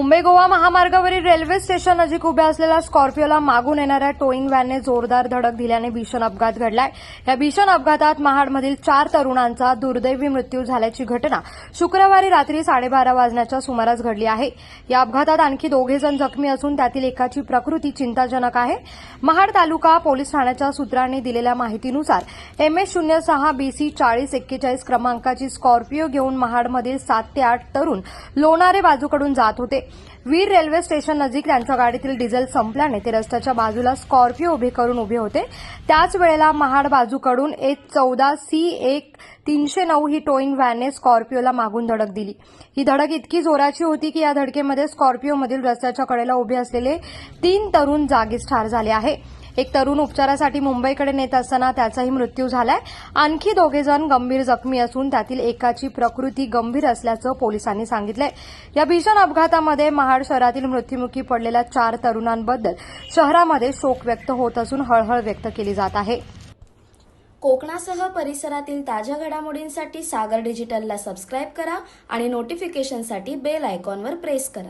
मुंबई गोवा महामार्गावरील railway station नजीक उभ्या असलेल्या स्कॉर्पिओला मागून येणाऱ्या टोईंग व्हॅनने जोरदार धडक दिल्याने भीषण अपघात घडलाय. या भीषण अपघातात महाडमधील चार तरुणांचा दुर्दैवी मृत्यू झाल्याची घटना शुक्रवारी रात्री साडेबारा वाजण्याच्या सुमारास घडली आहे. या अपघातात आणखी दोघे जण जखमी असून त्यातील एकाची प्रकृती चिंताजनक आहे. महाड तालुका पोलीस ठाण्याच्या सूत्रांनी दिलेल्या माहितीनुसार एम एस शून्य सहा बीसी चाळीस एक्केचाळीस क्रमांकाची स्कॉर्पिओ घेऊन महाडमधील सात ते आठ तरुण लोणारे बाजूकडून जात होते. वीर रेल्वे स्टेशन नजीक त्यांच्या गाडीतील डिझेल संपल्याने ते रस्त्याच्या बाजूला स्कॉर्पिओ उभे करून उभे होते. त्याच वेळेला महाड बाजूकडून एक चौदा सी एक तीनशे नऊ ही टोईंग व्हॅनने स्कॉर्पिओला मागून धडक दिली. ही धडक इतकी जोराची होती की या धडकेमध्ये स्कॉर्पिओमधील रस्त्याच्या कडेला उभे असलेले तीन तरुण जागीच ठार झाले आहे. एक तरुण उपचारासाठी मुंबईकडे नेत असताना त्याचाही मृत्यू झालाय. आणखी दोघे जण गंभीर जखमी असून त्यातील एकाची प्रकृती गंभीर असल्याचं पोलिसांनी सांगितलंय. या भीषण अपघातामध्ये महाड शहरातील मृत्युमुखी पडलेल्या चार तरुणांबद्दल शहरामध्ये शोक व्यक्त होत असून हळहळ व्यक्त केली जात आहे. कोकणासह परिसरातील ताज्या घडामोडींसाठी सागर डिजिटलला सबस्क्राईब करा आणि नोटिफिकेशनसाठी बेल आयकॉनवर प्रेस करा.